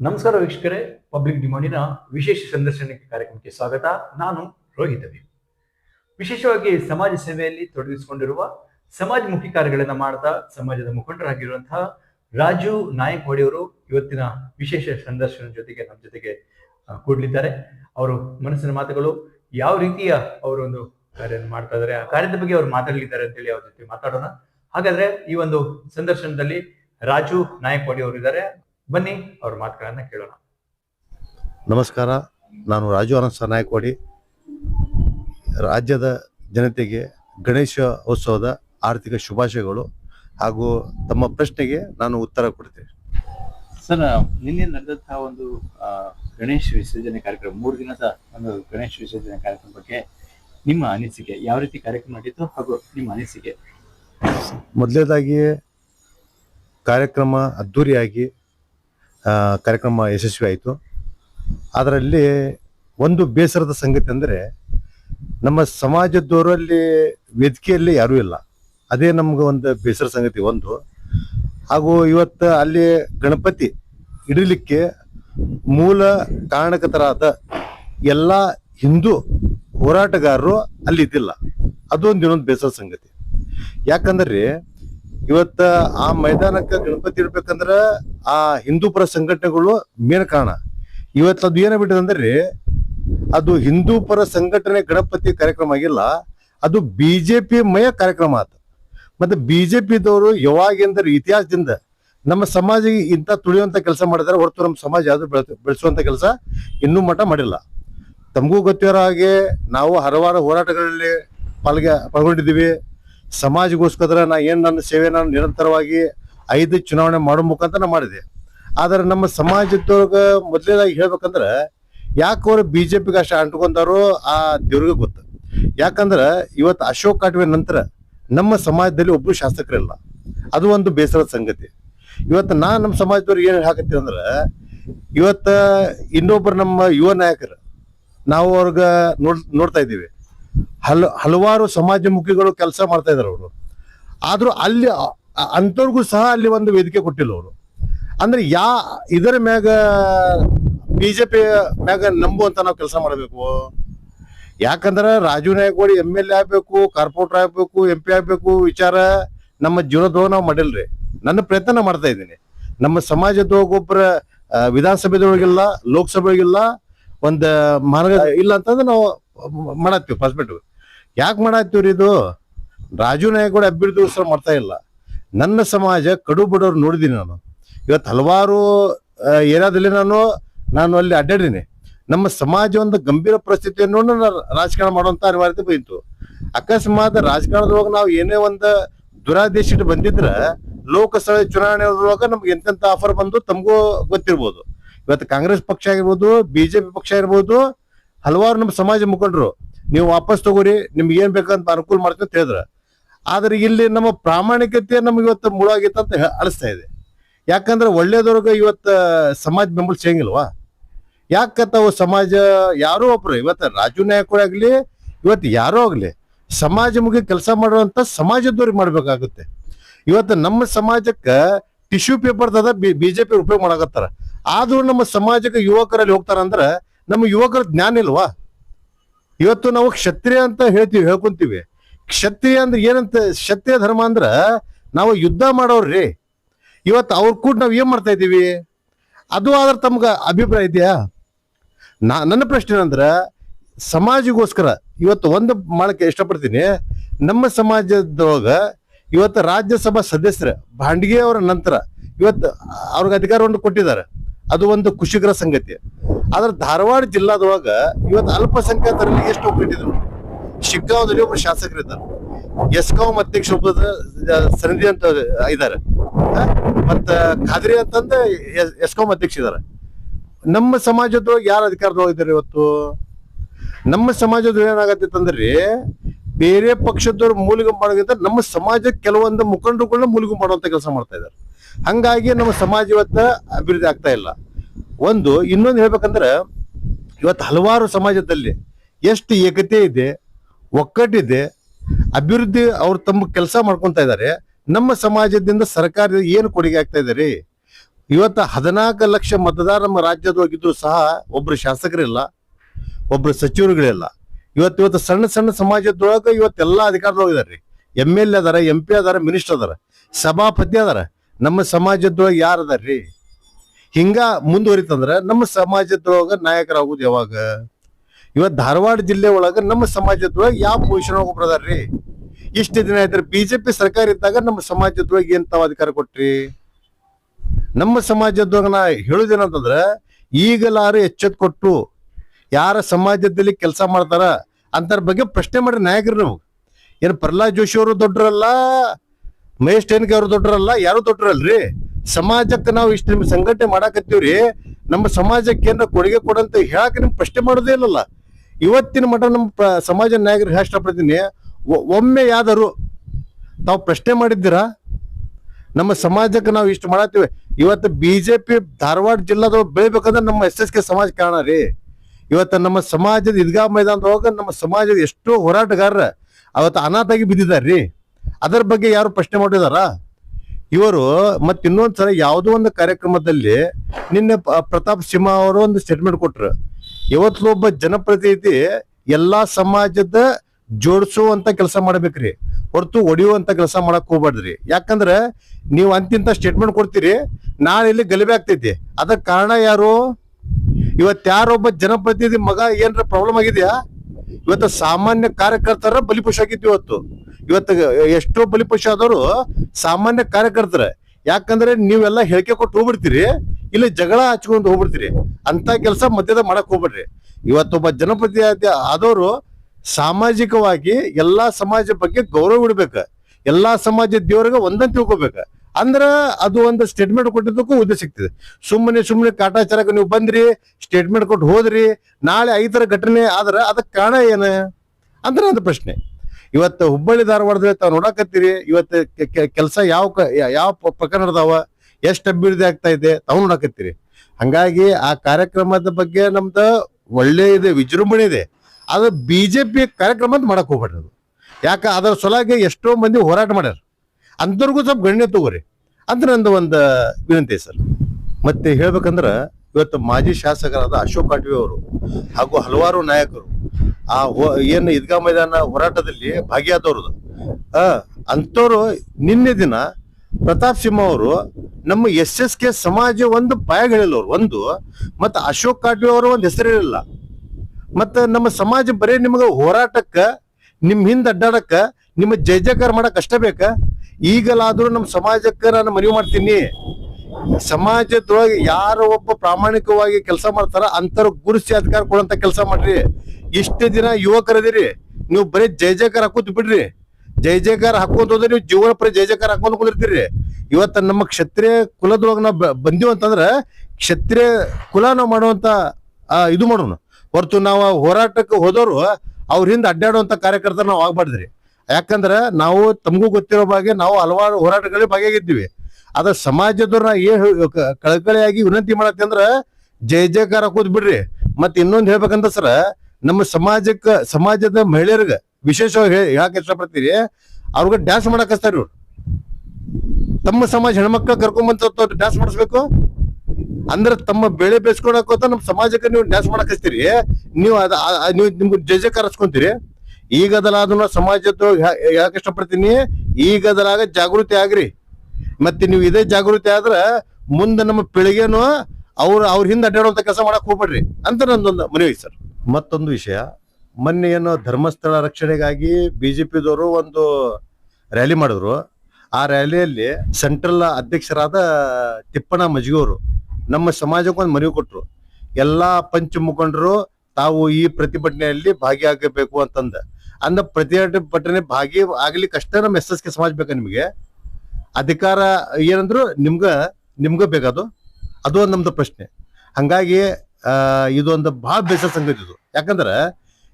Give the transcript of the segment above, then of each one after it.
ನಮಸ್ಕಾರ ವೀಕ್ಷಕರೇ ಪಬ್ಲಿಕ್ ಡಿಮಾಂಡಿನ ವಿಶೇಷ ಸಂದರ್ಶನ ಕಾರ್ಯಕ್ರಮಕ್ಕೆ ಸ್ವಾಗತ. ನಾನು ರೋಹಿತ್ ಅಭಿ. ವಿಶೇಷವಾಗಿ ಸಮಾಜ ಸೇವೆಯಲ್ಲಿ ತೊಡಗಿಸಿಕೊಂಡಿರುವ ಸಮಾಜಮುಖಿ ಕಾರ್ಯಗಳನ್ನ ಮಾಡ್ತಾ ಸಮಾಜದ ಮುಖಂಡರಾಗಿರುವಂತಹ ರಾಜು ನಾಯಕ್ ಅವರು ಇವತ್ತಿನ ವಿಶೇಷ ಸಂದರ್ಶನ ಜೊತೆಗೆ ನಮ್ಮ ಜೊತೆಗೆ ಕೂಡಲಿದ್ದಾರೆ. ಅವರು ಮನಸ್ಸಿನ ಮಾತುಗಳು, ಯಾವ ರೀತಿಯ ಅವರು ಒಂದು ಕಾರ್ಯ ಮಾಡ್ತಾ ಇದ್ದಾರೆ ಆ ಕಾರ್ಯದ ಬಗ್ಗೆ ಅವ್ರು ಮಾತಾಡಲಿದ್ದಾರೆ ಅಂತೇಳಿ ಅವ್ರ ಜೊತೆ ಮಾತಾಡೋಣ. ಹಾಗಾದ್ರೆ ಈ ಒಂದು ಸಂದರ್ಶನದಲ್ಲಿ ರಾಜು ನಾಯಕ್ ಅವರು ಇದ್ದಾರೆ. ಬನ್ನಿ ಅವ್ರ ಮಾತುಗಳನ್ನ ಕೇಳೋಣ. ನಮಸ್ಕಾರ ನಾನು ರಾಜು ಅನಂತ ನಾಯಕವಾಡಿ. ರಾಜ್ಯದ ಜನತೆಗೆ ಗಣೇಶ ಉತ್ಸವದ ಆರ್ಥಿಕ ಶುಭಾಶಯಗಳು ಹಾಗೂ ತಮ್ಮ ಪ್ರಶ್ನೆಗೆ ನಾನು ಉತ್ತರ ಕೊಡ್ತೇನೆ. ಸರ್ ನಿನ್ನೆ ನಡೆದಂತಹ ಒಂದು ಗಣೇಶ ವಿಸರ್ಜನೆ ಕಾರ್ಯಕ್ರಮ ಮೂರು ದಿನದ ಒಂದು ಗಣೇಶ ವಿಸರ್ಜನೆ ಕಾರ್ಯಕ್ರಮ ಬಗ್ಗೆ ನಿಮ್ಮ ಅನಿಸಿಕೆ ಯಾವ ರೀತಿ ಕಾರ್ಯಕ್ರಮ ನಡೀತು ಹಾಗೂ ನಿಮ್ಮ ಅನಿಸಿಕೆ? ಮೊದಲನೇದಾಗಿ ಕಾರ್ಯಕ್ರಮ ಅದ್ಧೂರಿಯಾಗಿ ಆ, ಕಾರ್ಯಕ್ರಮ ಯಶಸ್ವಿ ಆಯಿತು. ಅದರಲ್ಲಿ ಒಂದು ಬೇಸರದ ಸಂಗತಿ ಅಂದರೆ ನಮ್ಮ ಸಮಾಜದವರಲ್ಲಿ ವೇದಿಕೆಯಲ್ಲಿ ಯಾರೂ ಇಲ್ಲ. ಅದೇ ನಮ್ಗೆ ಒಂದು ಬೇಸರ ಸಂಗತಿ ಒಂದು. ಹಾಗೂ ಇವತ್ತು ಅಲ್ಲಿ ಗಣಪತಿ ಇಡಲಿಕ್ಕೆ ಮೂಲ ಕಾರಣಕತರಾದ ಎಲ್ಲ ಹಿಂದೂ ಹೋರಾಟಗಾರರು ಅಲ್ಲಿ ಇದ್ದಿಲ್ಲ. ಅದೊಂದು ಇನ್ನೊಂದು ಬೇಸರ ಸಂಗತಿ. ಯಾಕಂದ್ರೆ ಇವತ್ತ ಆ ಮೈದಾನಕ್ಕೆ ಗಣಪತಿ ಇಡ್ಬೇಕಂದ್ರ ಆ ಹಿಂದೂಪರ ಸಂಘಟನೆಗಳು ಮೇನ್ ಕಾರಣ. ಇವತ್ತು ಅದು ಏನ ಅಂದ್ರೆ, ಅದು ಹಿಂದೂ ಪರ ಸಂಘಟನೆ ಗಣಪತಿ ಕಾರ್ಯಕ್ರಮ ಆಗಿಲ್ಲ, ಅದು ಬಿಜೆಪಿ ಮಯ ಕಾರ್ಯಕ್ರಮ ಆತ. ಮತ್ತೆ ಬಿಜೆಪಿದವರು ಯಾವಾಗಿಂದ್ರೆ ಇತಿಹಾಸದಿಂದ ನಮ್ಮ ಸಮಾಜ ಇಂಥ ತುಳಿಯುವಂತ ಕೆಲಸ ಮಾಡಿದ್ರೆ, ಹೊರತು ನಮ್ಮ ಸಮಾಜ ಯಾವ್ದು ಬೆಳೆಸ ಬೆಳೆಸುವಂತ ಕೆಲಸ ಇನ್ನೂ ಮಠ ಮಾಡಿಲ್ಲ. ತಮಗೂ ಗೊತ್ತಿರೋ ಹಾಗೆ ನಾವು ಹಲವಾರು ಹೋರಾಟಗಳಲ್ಲಿ ಪಾಲ್ಗೆ, ಪಾಲ್ಗೊಂಡಿದ್ದೀವಿ. ಸಮಾಜಗೋಸ್ಕರ ನಾ ಏನು ನನ್ನ ಸೇವೆ ನಾನು ನಿರಂತರವಾಗಿ ಐದು ಚುನಾವಣೆ ಮಾಡೋ ಮುಖಾಂತರ ಮಾಡಿದೆ. ಆದ್ರೆ ನಮ್ಮ ಸಮಾಜದೊಳಗ ಮೊದಲನೇದಾಗಿ ಹೇಳ್ಬೇಕಂದ್ರೆ ಯಾಕೆ ಅವ್ರು ಪಿಗೆ ಅಷ್ಟು ಅಂಟ್ಕೊಂತಾರೋ ಆ ದೇವ್ರಿಗೆ ಗೊತ್ತು. ಯಾಕಂದ್ರೆ ಇವತ್ತು ಅಶೋಕ್ ಕಾಟ್ವೆ ನಂತರ ನಮ್ಮ ಸಮಾಜದಲ್ಲಿ ಒಬ್ಬರು ಶಾಸಕರಿಲ್ಲ. ಅದು ಒಂದು ಬೇಸರದ ಸಂಗತಿ. ಇವತ್ತು ನಾ ನಮ್ಮ ಸಮಾಜದವ್ರಿಗೆ ಏನು ಹಾಕತ್ತೀವಿ ಅಂದ್ರೆ ಇವತ್ತು ಇನ್ನೊಬ್ಬರು ನಮ್ಮ ಯುವ ನಾಯಕರು ನಾವು ಅವ್ರಿಗೆ ನೋಡ್, ನೋಡ್ತಾ ಇದ್ದೀವಿ. ಹಲ ಹಲವಾರು ಸಮಾಜಮುಖಿಗಳು ಕೆಲಸ ಮಾಡ್ತಾ ಇದ್ದಾರೆ ಅವರು. ಆದ್ರೂ ಅಲ್ಲಿ ಅಂಥವ್ರಿಗೂ ಸಹ ಅಲ್ಲಿ ಒಂದು ವೇದಿಕೆ ಕೊಟ್ಟಿಲ್ಲ ಅವರು. ಅಂದ್ರೆ ಯಾ ಇದರ ಮ್ಯಾಗ ಬಿಜೆಪಿ ಮ್ಯಾಗ ನಂಬುವಂತ ನಾವು ಕೆಲಸ ಮಾಡಬೇಕು. ಯಾಕಂದ್ರ Raju Nayakwadi M L A ಆಗ್ಬೇಕು ಕಾರ್ಪೊರೇಟರ್ ಆಗ್ಬೇಕು ಎಂ ಪಿ ಆಗ್ಬೇಕು ವಿಚಾರ ನಮ್ಮ ಜೀವನದೊಳಗೆ ನಾವು ಮಾಡಿಲ್ರಿ. ನನ್ನ ಪ್ರಯತ್ನ ಮಾಡ್ತಾ ಇದ್ದೀನಿ. ನಮ್ಮ ಆ, ವಿಧಾನಸಭೆದೊಳಗಿಲ್ಲ ಲೋಕಸಭೆಗಿಲ್ಲ ಒಂದ ಮಾರ್ಗ ಇಲ್ಲ ಅಂತಂದ್ರೆ ನಾವು ಮಾಡತ್ತೀವಿ ಫಸ್ಟ್ ಯಾಕೆ ಮಾಡತ್ತೀವ್ರಿ ಇದು? ರಾಜು ನಾಯಕವಾಡಿ ಅಭಿವೃದ್ಧಿ ಉತ್ಸವ ಮಾಡ್ತಾ ಇಲ್ಲ. ನನ್ನ ಸಮಾಜ ಕಡು ಬಡವ್ರು ನೋಡಿದ್ದೀನಿ ನಾನು. ಇವತ್ತು ಹಲವಾರು ಏರಿಯಾದಲ್ಲಿ ನಾನು ನಾನು ಅಲ್ಲಿ ಅಡ್ಡಾಡಿನಿ ನಮ್ಮ ಸಮಾಜ ಒಂದು ಗಂಭೀರ ಪರಿಸ್ಥಿತಿಯನ್ನು ನಾನು ರಾಜಕಾರಣ ಮಾಡುವಂತ ಅನಿವಾರ್ಯತೆ ಬಂತು. ಅಕಸ್ಮಾತ್ ರಾಜಕಾರಣದೊಳಗೆ ನಾವು ಏನೇ ಒಂದು ದುರಾದೇಶ ಇಟ್ಟು ಬಂದಿದ್ರ ಲೋಕಸಭೆ ಚುನಾವಣೆ ಒಳಗೆ ನಮ್ಗೆ ಎಂತೆಂಥ ಆಫರ್ ಬಂದು ತಮಗೂ ಗೊತ್ತಿರ್ಬೋದು. ಇವತ್ತು ಕಾಂಗ್ರೆಸ್ ಪಕ್ಷ ಆಗಿರ್ಬೋದು, ಬಿಜೆಪಿ ಪಕ್ಷ ಇರ್ಬೋದು ಹಲವಾರು ನಮ್ಮ ಸಮಾಜ ಮುಖಂಡರು, ನೀವು ವಾಪಸ್ ತಗೋರಿ, ನಿಮ್ಗೆ ಏನ್ ಬೇಕಂತ ಅನುಕೂಲ ಮಾಡ್ತೀವಿ ಅಂತ ಹೇಳಿದ್ರ. ಆದ್ರೆ ಇಲ್ಲಿ ನಮ್ಮ ಪ್ರಾಮಾಣಿಕತೆ ನಮ್ಗೆ ಇವತ್ತು ಮುಳಾಗಿತ್ತು ಅಂತ ಅಳಿಸ್ತಾ ಇದೆ. ಯಾಕಂದ್ರೆ ಒಳ್ಳೇದವ್ರಿಗೆ ಇವತ್ತು ಸಮಾಜ ಬೆಂಬಲ ಸಿಗಂಗಿಲ್ವಾ? ಯಾಕ ಸಮಾಜ, ಯಾರೋ ಒಬ್ರು, ಇವತ್ತು ರಾಜು ನಾಯಕರು ಆಗ್ಲಿ, ಇವತ್ತು ಯಾರೋ ಆಗಲಿ, ಸಮಾಜ ಮುಗಿ ಕೆಲಸ ಮಾಡುವಂತ ಸಮಾಜದವ್ರಿಗೆ ಮಾಡ್ಬೇಕಾಗುತ್ತೆ. ಇವತ್ತು ನಮ್ಮ ಸಮಾಜಕ್ಕೆ ಟಿಶ್ಯೂ ಪೇಪರ್ ತದ ಬಿಜೆಪಿ ಉಪಯೋಗ ಮಾಡಕತ್ತಾರ. ಆದ್ರೂ ನಮ್ಮ ಸಮಾಜಕ್ಕೆ ಯುವಕರಲ್ಲಿ ಹೋಗ್ತಾರ ಅಂದ್ರ ನಮ್ಮ ಯುವಕರ ಜ್ಞಾನ ಇಲ್ವಾ ಇವತ್ತು ನಾವು ಕ್ಷತ್ರಿಯ ಅಂತ ಹೇಳ್ತೀವಿ, ಹೇಳ್ಕೊಂತೀವಿ. ಕ್ಷತ್ರಿಯ ಅಂದ್ರೆ ಏನಂತ, ಕ್ಷತ್ರಿಯ ಧರ್ಮ ಅಂದ್ರ ನಾವು ಯುದ್ಧ ಮಾಡೋರ್ರಿ. ಇವತ್ತು ಅವ್ರ ಕೂಡ ನಾವು ಏನ್ ಮಾಡ್ತಾ ಇದ್ದೀವಿ? ಅದು ಆದ್ರೆ ತಮ್ಗೆ ಅಭಿಪ್ರಾಯ ಇದೆಯಾ? ನಾ, ನನ್ನ ಪ್ರಶ್ನೆ ಏನಂದ್ರೆ, ಸಮಾಜಗೋಸ್ಕರ ಇವತ್ತು ಒಂದು ಮಾಡಕ್ಕೆ ಇಷ್ಟಪಡ್ತೀನಿ. ನಮ್ಮ ಸಮಾಜದೊಳಗ ಇವತ್ತು ರಾಜ್ಯಸಭಾ ಸದಸ್ಯರ ಭಾಂಡಿಗೆ ಅವರ ನಂತರ ಇವತ್ತು ಅವ್ರಿಗೆ ಅಧಿಕಾರವನ್ನು ಕೊಟ್ಟಿದ್ದಾರೆ. ಅದು ಒಂದು ಖುಷಿಗರ ಸಂಗತಿ. ಆದ್ರೆ ಧಾರವಾಡ ಜಿಲ್ಲಾದೊಳಗ ಇವತ್ತು ಅಲ್ಪಸಂಖ್ಯಾತರಲ್ಲಿ ಎಷ್ಟು ಒಪ್ಪಿಟ್ಟಿದ್ರು ಶಿಗ್ಗಾಂವದಲ್ಲಿ ಒಬ್ಬರು ಶಾಸಕರಿದ್ದಾರೆ ಎಸ್ಗಾಂವ್ ಅಧ್ಯಕ್ಷ ಒಬ್ಬ ಸನ್ನಿಧಿ ಅಂತ ಇದ್ದಾರೆ. ಮತ್ತ ಖಾದ್ರಿ ಅಂತಂದ ಎಸ್- ಎಸ್ಕಾಂ ಅಧ್ಯಕ್ಷ ಇದಾರೆ ನಮ್ಮ ಸಮಾಜದೊಳಗೆ ಯಾರು ಅಧಿಕಾರದೊಳಗೆ ಇದ್ದಾರೆ ಇವತ್ತು? ನಮ್ಮ ಸಮಾಜದ ಏನಾಗತ್ತಂದ್ರಿ ಬೇರೆ ಪಕ್ಷದವ್ರು ಮೂಲಿಗೆ ಮಾಡೋದ್ರಿಂದ ನಮ್ಮ ಸಮಾಜಕ್ಕೆ ಕೆಲವೊಂದು ಮುಖಂಡರುಗಳನ್ನ ಮೂಲಿಗೆ ಮಾಡುವಂತ ಕೆಲಸ ಮಾಡ್ತಾ ಇದ್ದಾರೆ. ಹಂಗಾಗಿ ನಮ್ಮ ಸಮಾಜ ಇವತ್ತ ಅಭಿವೃದ್ಧಿ ಆಗ್ತಾ ಇಲ್ಲ. ಒಂದು, ಇನ್ನೊಂದು ಹೇಳ್ಬೇಕಂದ್ರೆ, ಇವತ್ತು ಹಲವಾರು ಸಮಾಜದಲ್ಲಿ ಎಷ್ಟು ಏಕತೆ ಇದೆ, ಒಕ್ಕಟ್ಟಿದೆ, ಅಭಿವೃದ್ಧಿ ಅವ್ರು ತಮ್ಮ ಕೆಲಸ ಮಾಡ್ಕೊತಾ ಇದ್ದಾರೆ ನಮ್ಮ ಸಮಾಜದಿಂದ ಸರ್ಕಾರದ ಏನು ಕೊಡುಗೆ ಆಗ್ತಾ ಇದ್ದಾರೆ ಇವತ್ತು ಹದಿನಾಲ್ಕು ಲಕ್ಷ ಮತದಾರ ನಮ್ಮ ರಾಜ್ಯದೊಳಗಿದ್ರು ಸಹ ಒಬ್ರು ಶಾಸಕರಿಲ್ಲ, ಒಬ್ರು ಸಚಿವರುಗಳಿಲ್ಲ. ಇವತ್ತು ಇವತ್ತು ಸಣ್ಣ ಸಣ್ಣ ಸಮಾಜದೊಳಗ ಇವತ್ತೆಲ್ಲ ರೀ ಎಂ ಎಲ್ ಎ ಅದಾರ, ಎಂ ಪಿ ಅದಾರ, ಮಿನಿಸ್ಟರ್ ಅದಾರ, ಸಭಾಪತಿ ಅದಾರ. ನಮ್ಮ ಸಮಾಜದೊಳಗೆ ಯಾರು ಅದಾರ್ರಿ? ಹಿಂಗ ಮುಂದುವರಿತಂದ್ರ ನಮ್ಮ ಸಮಾಜದೊಳಗ ನಾಯಕರಾಗುದು ಯಾವಾಗ? ಇವತ್ತು ಧಾರವಾಡ ಜಿಲ್ಲೆ ಒಳಗ ನಮ್ಮ ಸಮಾಜದೊಳಗೆ ಯಾವ ಪೊಸಿಷನ್ ಒಬ್ರು ಅದಾರ್ರಿ ಇಷ್ಟು ದಿನ ಆಯ್ತಾರೆ, ಬಿಜೆಪಿ ಸರ್ಕಾರ ಇದ್ದಾಗ ನಮ್ಮ ಸಮಾಜದೊಳಗೆ ಏನ್ ತಾವ್ ಅಧಿಕಾರ ಕೊಟ್ರಿ? ನಮ್ಮ ಸಮಾಜದೊಳಗ ನಾ ಹೇಳುದೇನಂತಂದ್ರ, ಈಗಲಾರು ಎಚ್ಚೆತ್ ಕೊಟ್ಟು ಯಾರ ಸಮಾಜದಲ್ಲಿ ಕೆಲಸ ಮಾಡ್ತಾರ ಅಂತರ ಬಗ್ಗೆ ಪ್ರಶ್ನೆ ಮಾಡ್ರಿ ನಾಯಕರು ನಾವು ಏನು ಪ್ರಹ್ಲಾದ್ ಜೋಶಿ ಅವರು ದೊಡ್ಡರಲ್ಲ, ಮಹೇಶ್ ಟೇನ್ಕೆ ಅವರು ದೊಡ್ಡರಲ್ಲ, ಯಾರು ದೊಡ್ಡರಲ್ರಿ? ಸಮಾಜಕ್ಕೆ ನಾವು ಇಷ್ಟು ನಿಮ್ ಸಂಘಟನೆ ಮಾಡಾಕತ್ತೀವ್ರಿ, ನಮ್ಮ ಸಮಾಜಕ್ಕೆ ಏನಾರ ಕೊಡುಗೆ ಕೊಡಂತ ಹೇಳಕ್ಕೆ ನಿಮ್ಗೆ ಪ್ರಶ್ನೆ ಮಾಡೋದೇ ಇಲ್ಲಲ್ಲ. ಇವತ್ತಿನ ಮಟ್ಟ ನಮ್ಮ ಸಮಾಜ ನಾಯಕರು ಇಷ್ಟಪಡ್ತೀನಿ. ಒಮ್ಮೆ ಯಾವ್ದಾರು ತಾವು ಪ್ರಶ್ನೆ ಮಾಡಿದ್ದೀರಾ? ನಮ್ಮ ಸಮಾಜಕ್ಕೆ ನಾವು ಇಷ್ಟು ಮಾಡತ್ತೀವಿ. ಇವತ್ತು ಬಿ ಜೆ ಪಿ ಧಾರವಾಡ ಜಿಲ್ಲಾದ ಬೆಳಿಬೇಕಂದ್ರೆ ನಮ್ಮ ಎಸ್ ಎಸ್ ಕೆ ಸಮಾಜ ಕಾರಣ ರೀ. ಇವತ್ತು ನಮ್ಮ ಸಮಾಜದ ಈದ್ಗಾ ಮೈದಾನದೊಳಗೆ ನಮ್ಮ ಸಮಾಜದ ಎಷ್ಟೋ ಹೋರಾಟಗಾರರ ಅವತ್ತು ಅನಾಥಾಗಿ ಬಿದ್ದಿದ್ದಾರೆ ರೀ. ಅದರ ಬಗ್ಗೆ ಯಾರು ಪ್ರಶ್ನೆ ಮಾಡಿದಾರ? ಇವರು ಮತ್ತೆ ಇನ್ನೊಂದ್ಸಲ ಯಾವುದೋ ಒಂದು ಕಾರ್ಯಕ್ರಮದಲ್ಲಿ ನಿನ್ನೆ ಪ್ರತಾಪ್ ಸಿಂಹ ಅವರು ಒಂದು ಸ್ಟೇಟ್ಮೆಂಟ್ ಕೊಟ್ರು. ಇವತ್ತು ಒಬ್ಬ ಜನಪ್ರತಿನಿಧಿ ಎಲ್ಲಾ ಸಮಾಜದ ಜೋಡಿಸುವಂತ ಕೆಲಸ ಮಾಡ್ಬೇಕ್ರಿ, ಹೊರತು ಒಡೆಯುವಂತ ಕೆಲಸ ಮಾಡಕ್ ಹೋಗ್ಬಾರ್ದ್ರಿ. ಯಾಕಂದ್ರೆ ನೀವು ಅಂತಿಂತ ಸ್ಟೇಟ್ಮೆಂಟ್ ಕೊಡ್ತೀರಿ, ನಾಳೆ ಇಲ್ಲಿ ಗಲಭೆ ಆಗ್ತೈತಿ. ಅದಕ್ಕೆ ಕಾರಣ ಯಾರು? ಇವತ್ತು ಯಾರೊಬ್ಬ ಜನಪ್ರತಿನಿಧಿ ಮಗ ಏನ್ರ ಪ್ರಾಬ್ಲಮ್ ಆಗಿದ್ಯಾ? ಇವತ್ತು ಸಾಮಾನ್ಯ ಕಾರ್ಯಕರ್ತರ ಬಲಿಪಶು ಆಗಿತ್ತು ಇವತ್ತು. ಇವತ್ತು ಎಷ್ಟೋ ಬಲಿಪಶು ಆದವರು ಸಾಮಾನ್ಯ ಕಾರ್ಯಕರ್ತರ. ಯಾಕಂದ್ರೆ ನೀವೆಲ್ಲ ಹೇಳಿಕೆ ಕೊಟ್ಟು ಹೋಗ್ಬಿಡ್ತೀರಿ, ಇಲ್ಲಿ ಜಗಳ ಹಚ್ಕೊಂಡು ಹೋಗ್ಬಿಡ್ತೀರಿ. ಅಂತ ಕೆಲಸ ಮಧ್ಯದ ಮಾಡಕ್ ಹೋಗ್ಬಿಡ್ರಿ. ಇವತ್ತೊಬ್ಬ ಜನಪ್ರತಿನಿಧಿ ಆದವರು ಸಾಮಾಜಿಕವಾಗಿ ಎಲ್ಲಾ ಸಮಾಜ ಬಗ್ಗೆ ಗೌರವ ಇಡ್ಬೇಕು. ಎಲ್ಲಾ ಸಮಾಜ ದೇವರಿಗೆ ಒಂದಂತ ತಿಳ್ಕೊಬೇಕು. ಅಂದ್ರ ಅದು ಒಂದು ಸ್ಟೇಟ್ಮೆಂಟ್ ಕೊಟ್ಟಿದ್ದಕ್ಕೂ ಉದ್ದೇಶ ಸಿಗ್ತದೆ. ಸುಮ್ಮನೆ ಸುಮ್ಮನೆ ಕಾಟಾಚಾರಕ್ಕೆ ನೀವು ಬಂದ್ರಿ ಸ್ಟೇಟ್ಮೆಂಟ್ ಕೊಟ್ಟು ಹೋದ್ರಿ, ನಾಳೆ ಐದರ ಘಟನೆ ಆದ್ರೆ ಅದಕ್ಕೆ ಕಾರಣ ಏನು? ಅಂದ್ರೆ ಒಂದು ಪ್ರಶ್ನೆ. ಇವತ್ತು ಹುಬ್ಬಳ್ಳಿ ಧಾರವಾಡದಲ್ಲಿ ತಾವು ನೋಡಕತ್ತೀರಿ, ಇವತ್ತು ಕೆಲಸ ಯಾವ ಯಾವ ಪ್ರಕರಣದವ ಪ್ರಕರಣ ಅದಾವ, ಎಷ್ಟು ಅಭಿವೃದ್ಧಿ ಆಗ್ತಾ ಇದೆ, ತಾವು ನೋಡಕತ್ತೀರಿ. ಹಂಗಾಗಿ ಆ ಕಾರ್ಯಕ್ರಮದ ಬಗ್ಗೆ ನಮ್ದು ಒಳ್ಳೆ ಇದೆ, ವಿಜೃಂಭಣೆ ಇದೆ. ಅದು ಬಿಜೆಪಿ ಕಾರ್ಯಕ್ರಮ ಅಂತ ಮಾಡಕ್ ಹೋಗ್ಬೇಡ್ರಿ ಅದು. ಯಾಕ ಅದರ ಸಲುವಾಗಿ ಎಷ್ಟೋ ಮಂದಿ ಹೋರಾಟ ಮಾಡ್ಯಾರ. ಅಂಥವ್ರಿಗೂ ಸ್ವಲ್ಪ ಗಣ್ಯ ತಗೋರಿ. ಅಂತ ನಂದು ಒಂದು ವಿನಂತಿ ಸರ್. ಮತ್ತೆ ಹೇಳ್ಬೇಕಂದ್ರೆ ಇವತ್ತು ಮಾಜಿ ಶಾಸಕರಾದ ಅಶೋಕ್ ಕಾಟ್ವಿ ಅವರು ಹಾಗೂ ಹಲವಾರು ನಾಯಕರು ಆ ಏನು ಈದ್ಗಾ ಮೈದಾನ ಹೋರಾಟದಲ್ಲಿ ಭಾಗಿಯಾದವ್ರದ್ದು ಆ, ಅಂಥವ್ರು ನಿನ್ನೆ ದಿನ ಪ್ರತಾಪ್ ಸಿಂಹ ಅವರು ನಮ್ಮ ಎಸ್ ಎಸ್ ಕೆ ಸಮಾಜ ಒಂದು ಅವ್ರು, ಒಂದು. ಮತ್ತೆ ಅಶೋಕ್ ಕಾಟ್ವಿ ಅವರು ಒಂದು ಹೆಸರು ಮತ್ತು ನಮ್ಮ ಸಮಾಜ ಬರೀ ನಿಮ್ಗೆ ಹೋರಾಟಕ್ಕೆ ನಿಮ್ಮ ಹಿಂದೆ ಅಡ್ಡಾಡಕ್ಕೆ, ನಿಮ್ಮ ಜಯ ಜಯಕಾರ ಮಾಡಕ್ ಅಷ್ಟೇ ಬೇಕಾ? ಈಗಲಾದ್ರೂ ನಮ್ಮ ಸಮಾಜಕ್ಕೆ ನಾನು ಮನವಿ ಮಾಡ್ತೀನಿ. ಸಮಾಜದೊಳಗೆ ಯಾರು ಒಬ್ಬ ಪ್ರಾಮಾಣಿಕವಾಗಿ ಕೆಲಸ ಮಾಡ್ತಾರ ಅಂತರ ಗುರುಸಿ ಅಧಿಕಾರ ಕೊಡಂತ ಕೆಲಸ ಮಾಡ್ರಿ. ಇಷ್ಟು ದಿನ ಯುವಕರದಿರಿ ನೀವು ಬರೀ ಜಯ ಜಯಕಾರ ಹಾಕೋತ್ ಬಿಡ್ರಿ. ಜಯ ಜಯಕಾರ ಹಾಕೊಂತ ಹೋದ್ರೆ ನೀವು ಜೀವನ ಪರಿ ಜಯ ಜಯಕಾರ ಹಾಕೊಂಡ್ ಕುಂದಿರ್ತೀರಿ. ಇವತ್ತ ನಮ್ಮ ಕ್ಷತ್ರಿಯ ಕುಲದೊಳಗ ನಾವು ಬಂದೀವಿ ಅಂತಂದ್ರ ಕ್ಷತ್ರಿಯ ಕುಲ ನಾವು ಮಾಡುವಂತ ಇದು ಮಾಡೋಣ ಹೊರತು ನಾವು ಹೋರಾಟಕ್ಕೆ ಹೋದವರು ಅವ್ರ ಹಿಂದೆ ಅಡ್ಡಾಡುವಂತ ಕಾರ್ಯಕರ್ತರು ನಾವು ಆಗ್ಬಾರ್ದ್ರಿ. ಯಾಕಂದ್ರ ನಾವು ತಮಗೂ ಗೊತ್ತಿರೋ ಬಗ್ಗೆ ನಾವು ಹಲವಾರು ಹೋರಾಟಗಳಲ್ಲಿ ಭಾಗಿಯಾಗಿದ್ದೀವಿ. ಅದ ಸಮಾಜದವ್ರನ್ನ ಏನು ಕಳಕಳಿಯಾಗಿ ವಿನಂತಿ ಮಾಡತ್ತೆ ಅಂದ್ರ ಜಯ ಜಯಕಾರ ಕೂತ್ ಬಿಡ್ರಿ. ಮತ್ ಇನ್ನೊಂದು ಹೇಳ್ಬೇಕಂತ ಸರ, ನಮ್ಮ ಸಮಾಜಕ್ಕೆ, ಸಮಾಜದ ಮಹಿಳೆಯರಿಗೆ ವಿಶೇಷವಾಗಿ ಹೇಳಕ್ ಇಷ್ಟಪಡ್ತೀರಿ. ಅವ್ರಿಗೆ ಡ್ಯಾನ್ಸ್ ಮಾಡಕ್ ಹಚ್ತಾರ ಇವ್ರು. ತಮ್ಮ ಸಮಾಜ ಹೆಣ್ಮಕ್ಳ ಕರ್ಕೊಂಬಂತ ಡ್ಯಾನ್ಸ್ ಮಾಡಿಸ್ಬೇಕು. ಅಂದ್ರೆ ತಮ್ಮ ಬೆಳೆ ಬೇಸ್ಕೊಳಕೋತ ನಮ್ಮ ಸಮಾಜಕ್ಕೆ ನೀವು ಡ್ಯಾನ್ಸ್ ಮಾಡಕ್ ನೀವು ಅದ ನೀವು ನಿಮ್ಗೆ ಹಚ್ಕೊಂತೀರಿ. ಈಗದಲ್ಲ ಅದನ್ನ ಸಮಾಜದ ಯಾಕೆ ಇಷ್ಟಪಡ್ತೀನಿ. ಈಗದಲಾಗ ಜಾಗೃತಿ ಆಗ್ರಿ. ಮತ್ತೆ ನೀವು ಇದೇ ಜಾಗೃತಿ ಆದ್ರ ಮುಂದೆ ನಮ್ಮ ಪೀಳಿಗೆನು ಅವ್ರ ಅವ್ರ ಹಿಂದೆ ಅಡ್ಡಾಡುವಂತ ಕೆಲಸ ಮಾಡಕ್ ಹೋಗ್ಬೇಡ್ರಿ ಅಂತ ನಂದೊಂದು ಮನವಿ ಸರ್. ಮತ್ತೊಂದು ವಿಷಯ, ಮೊನ್ನೆ ಏನು ಧರ್ಮಸ್ಥಳ ರಕ್ಷಣೆಗಾಗಿ ಬಿಜೆಪಿದವರು ಒಂದು ರ್ಯಾಲಿ ಮಾಡಿದ್ರು. ಆ ರ್ಯಾಲಿಯಲ್ಲಿ ಸೆಂಟ್ರಲ್ ಅಧ್ಯಕ್ಷರಾದ ತಿಪ್ಪಣ ಮಜ್ಗಿಯವರು ನಮ್ಮ ಸಮಾಜಕ್ಕೊಂದು ಮನವಿ ಕೊಟ್ಟರು ಎಲ್ಲಾ ಪಂಚ ಮುಖಂಡರು ತಾವು ಈ ಪ್ರತಿಭಟನೆಯಲ್ಲಿ ಭಾಗಿಯಾಗಬೇಕು ಅಂತಂದ. ಅಂದ ಪ್ರತಿಭಟನೆ ಭಾಗಿ ಆಗ್ಲಿಕ್ಕೆ ಅಷ್ಟೇ ನಮ್ಮ ಎಸ್ ಎಸ್ ಕೆ ಸಮಾಜ ಬೇಕಾ ನಿಮಗೆ? ಅಧಿಕಾರ ಏನಂದ್ರು ನಿಮ್ಗ ನಿಮ್ಗ ಬೇಕದು. ಅದು ಒಂದು ನಮ್ದು ಪ್ರಶ್ನೆ. ಹಂಗಾಗಿ ಇದೊಂದು ಭಾಳ ಬೇಸರ ಸಂಗತಿ ಇದು. ಯಾಕಂದ್ರೆ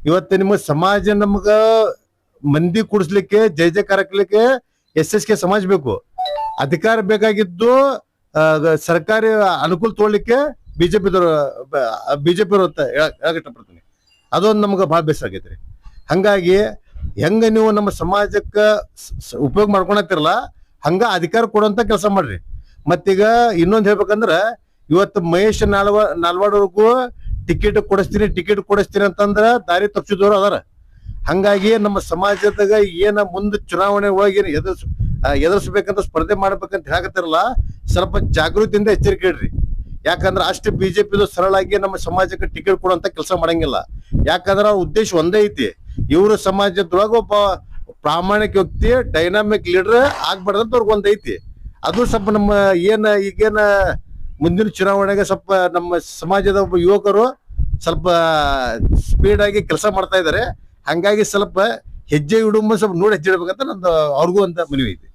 ಇವತ್ತು ನಿಮ್ಮ ಸಮಾಜ ನಮ್ಗ ಮಂದಿ ಕೂಡಿಸ್ಲಿಕ್ಕೆ ಜಯ ಜಯಕಾರ ಎಸ್ ಎಸ್ ಕೆ ಸಮಾಜ ಬೇಕು. ಅಧಿಕಾರ ಬೇಕಾಗಿದ್ದು ಸರ್ಕಾರಿ ಅನುಕೂಲ ತಗೊಳ್ಲಿಕ್ಕೆ ಬಿಜೆಪಿ ಬಿಜೆಪಿ ಅಂತ ಹೇಳಕ್ ಹೇಳಕ್ ಇಷ್ಟಪಡ್ತೀನಿ ಅದೊಂದು ನಮ್ಗೆ ಬಹಳ ಬೇಸರ ಆಗೈತ್ರಿ. ಹಂಗಾಗಿ, ಹೆಂಗ ನೀವು ನಮ್ಮ ಸಮಾಜಕ್ಕೆ ಉಪಯೋಗ ಮಾಡ್ಕೊಳತ್ತಿರಲ್ಲ ಹಂಗ ಅಧಿಕಾರ ಕೊಡುವಂತ ಕೆಲಸ ಮಾಡ್ರಿ. ಮತ್ತೀಗ ಇನ್ನೊಂದು ಹೇಳ್ಬೇಕಂದ್ರ ಇವತ್ತು ಮಹೇಶ್ ನಾಲ್ವ ನಾಲ್ವಾಡವ್ರಿಗೂ ಟಿಕೆಟ್ ಕೊಡಿಸ್ತೀನಿ ಟಿಕೆಟ್ ಕೊಡಿಸ್ತೀನಿ ಅಂತಂದ್ರ ದಾರಿ ತಪ್ಪಿಸಿದವರು ಅದಾರ. ಹಂಗಾಗಿ ನಮ್ಮ ಸಮಾಜದಾಗ ಏನ ಮುಂದೆ ಚುನಾವಣೆ ಒಳಗೆ ಎದುರ್ಸ್ ಎದುರಿಸ್ಬೇಕಂತ ಸ್ಪರ್ಧೆ ಮಾಡ್ಬೇಕಂತ ಹೇಳಕತ್ತಿರಲ್ಲ, ಸ್ವಲ್ಪ ಜಾಗೃತಿಯಿಂದ ಎಚ್ಚರಿಕೆ ಇಡ್ರಿ. ಯಾಕಂದ್ರೆ ಅಷ್ಟು ಬಿಜೆಪಿದು ಸರಳಾಗಿ ನಮ್ಮ ಸಮಾಜಕ್ಕೆ ಟಿಕೆಟ್ ಕೊಡುವಂತ ಕೆಲಸ ಮಾಡಂಗಿಲ್ಲ. ಯಾಕಂದ್ರೆ ಉದ್ದೇಶ ಒಂದೇ ಐತಿ. ಇವರು ಸಮಾಜದೊಳಗೆ ಒಬ್ಬ ಪ್ರಾಮಾಣಿಕ ವ್ಯಕ್ತಿ ಡೈನಾಮಿಕ್ ಲೀಡರ್ ಆಗ್ಬಾರ್ದಂತ ಐತಿ. ಅದು ಸ್ವಲ್ಪ ನಮ್ಮ ಏನ ಈಗೇನ ಮುಂದಿನ ಚುನಾವಣೆಗೆ ಸ್ವಲ್ಪ ನಮ್ಮ ಸಮಾಜದ ಒಬ್ಬ ಯುವಕರು ಸ್ವಲ್ಪ ಸ್ಪೀಡ್ ಆಗಿ ಕೆಲಸ ಮಾಡ್ತಾ ಇದಾರೆ. ಹಂಗಾಗಿ ಸ್ವಲ್ಪ ಹೆಜ್ಜೆ ಇಡುಂಬ ಸ್ವಲ್ಪ ನೋಡಿ ಹೆಜ್ಜೆ ಇಡ್ಬೇಕಂತ ನಂದು ಅವ್ರಿಗೂ ಅಂತ ಮನವಿ ಐತಿ.